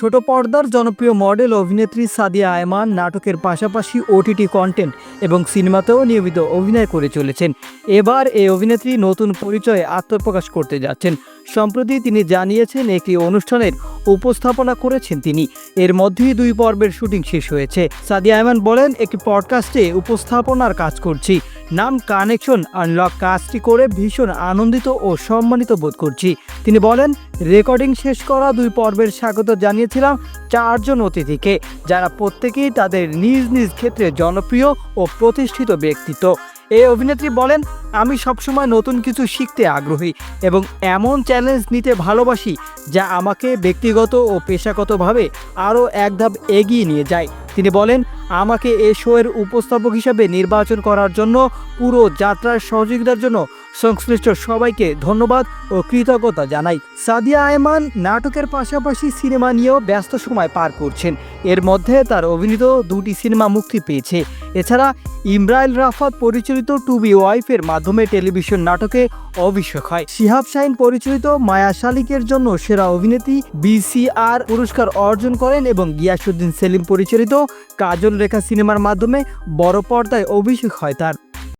ছোট পর্দার জনপ্রিয় মডেল অভিনেত্রী সাদিয়া আয়মান নাটকের পাশাপাশি ওটিটি কন্টেন্ট এবং সিনেমাতেও নিয়মিত অভিনয় করে চলেছেন। এবার এই অভিনেত্রী নতুন পরিচয়ে আত্মপ্রকাশ করতে যাচ্ছেন। সম্প্রতি তিনি জানিয়েছেন, একটি অনুষ্ঠানের উপস্থাপনা করেছেন তিনি। এর মধ্যেই দুই পর্বের শুটিং শেষ হয়েছে। সাদিয়া আয়মান বলেন, একটি পডকাস্টে উপস্থাপনার কাজ করছি। নাম কানেকশন আনলক কাজটি করে ভীষণ আনন্দিত ও সম্মানিত বোধ করছি। তিনি বলেন, রেকর্ডিং শেষ করা দুই পর্বের স্বাগত জানিয়েছিলাম চারজন অতিথিকে, যারা প্রত্যেকেই তাদের নিজ নিজ ক্ষেত্রে জনপ্রিয় ও প্রতিষ্ঠিত ব্যক্তিত্ব। এই অভিনেত্রী বলেন, আমি সবসময় নতুন কিছু শিখতে আগ্রহী এবং এমন চ্যালেঞ্জ নিতে ভালোবাসি যা আমাকে ব্যক্তিগত ও পেশাগতভাবে আরও এক ধাপ এগিয়ে নিয়ে যায়। তিনি বলেন আমাকে এ শোয়ের উপস্থাপক হিসাবে নির্বাচন করার জন্য পুরো যাত্রার সহযোগিতার জন্য সংশ্লিষ্ট সবাইকে ধন্যবাদ ও কৃতজ্ঞতা জানাই। সাদিয়া আয়মান নাটকের পাশাপাশি সিনেমা নিয়েও ব্যস্ত সময় পার করছেন। এর মধ্যে তার অভিনীত দুটি সিনেমা মুক্তি পেয়েছে। এছাড়া ইমরাইল রাফাত পরিচালিত টু বি ওয়াইফের মাধ্যমে টেলিভিশন নাটকে অভিষেক হয়। শিহাব শাহিন পরিচালিত মায়া শালিকের জন্য সেরা অভিনেত্রী, বিসিআর পুরস্কার অর্জন করেন এবং গিয়াসুদ্দিন সেলিম পরিচালিত কাজল রেখা সিনেমার মাধ্যমে বড় পর্দায় অভিষেক হয় তার।